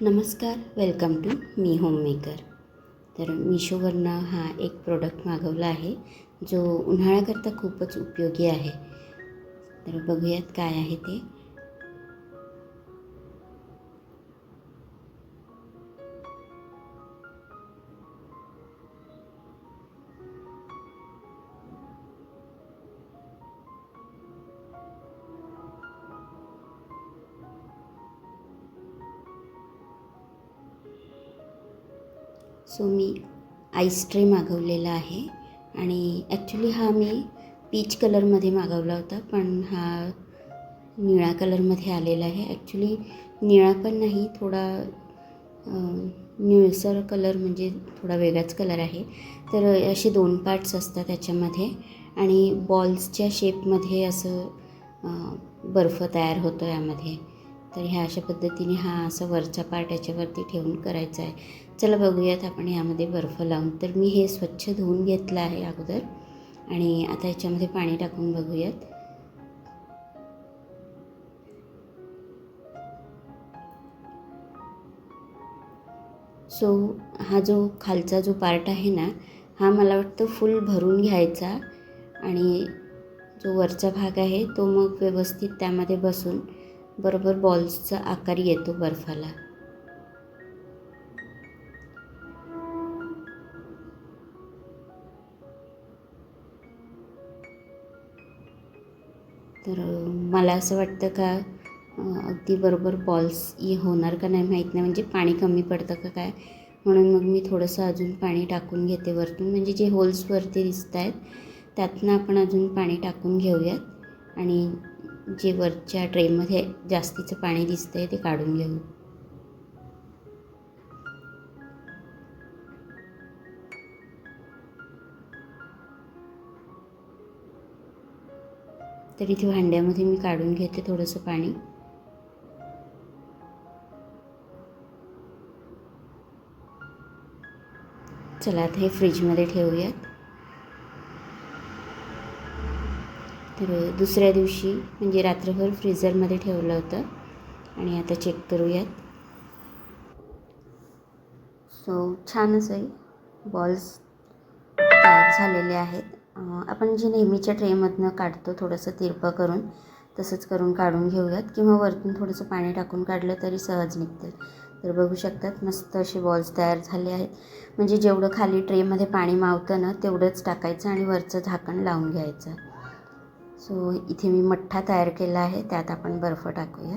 नमस्कार welcome to me homemaker तर मिशोवरनं हा एक प्रोडक्ट मागवला आहे जो उन्हाळ्याकरता खूपच उपयोगी आहे. तर बघूयात काय आहे ते. सो मी आईस मागवलेला आहे. आणि ॲक्च्युली हा मी पीच कलरमध्ये मागवला होता पण हा निळा कलरमध्ये आलेला आहे. ॲक्च्युली निळा पण नाही थोडा निळसर कलर म्हणजे थोडा वेगळाच कलर आहे. तर असे दोन पार्ट्स असतात त्याच्यामध्ये. आणि बॉल्सच्या शेपमध्ये असं बर्फ तयार होतो यामध्ये. तर ह्या अशा पद्धतीने हा असा वरचा पार्ट याच्यावरती ठेवून करायचा आहे. चला बघूयात आपण यामध्ये बर्फ लावून. तर मी हे स्वच्छ धुवून घेतलं आहे अगोदर. आणि आता याच्यामध्ये पाणी टाकून बघूयात. सो हा जो खालचा जो पार्ट आहे ना हा मला वाटतं फुल भरून घ्यायचा. आणि जो वरचा भाग आहे तो मग व्यवस्थित त्यामध्ये बसून बरोबर बॉल्सचा आकार येतो बर्फाला. तर मला असं वाटतं का अगदी बरोबर बॉल्स हे होणार का नाही माहीत नाही म्हणजे पाणी कमी पडतं का काय? म्हणून मग मी थोडंसं अजून पाणी टाकून घेते वरतून. म्हणजे जे होल्सवरती दिसत आहेत त्यातनं आपण अजून पाणी टाकून घेऊयात. आणि जे वरच्या ट्रेमध्ये जास्तीचं पाणी दिसतं आहे ते काढून घेऊ. तर इथे भांड्यामध्ये मी काढून घेते थोडंसं पाणी. चला आता हे फ्रीजमध्ये ठेवूयात. तर दुसऱ्या दिवशी म्हणजे रात्रभर फ्रीझरमध्ये ठेवलं होतं. आणि आता चेक करूयात. सो छान असं बॉल्स तयार झालेले आहेत. आपण जे नेहमीच्या ट्रेमधनं काढतो थोडंसं तिरपं करून तसंच करून काढून घेऊयात. किंवा वरतून थोडंसं पाणी टाकून काढलं तरी सहज निघतील तर बघू शकतात मस्त असे बॉल्स तयार झाले आहेत. म्हणजे जेवढं खाली ट्रेमध्ये पाणी मावतं ना तेवढंच टाकायचं आणि वरचं झाकण लावून घ्यायचं. सो इथे मी मठ्ठा तयार केला आहे त्यात आपण बर्फ टाकूया.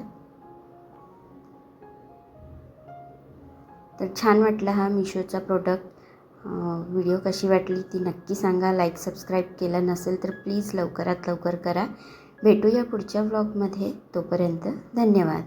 तर छान वाटला हा मिशोचा प्रोडक्ट व्हिडिओ कशी वाटली ती नक्की सांगा. लाईक सबस्क्राईब केलं नसेल तर प्लीज लवकरात लवकर करा. भेटूया पुढच्या व्लॉगमध्ये तोपर्यंत धन्यवाद.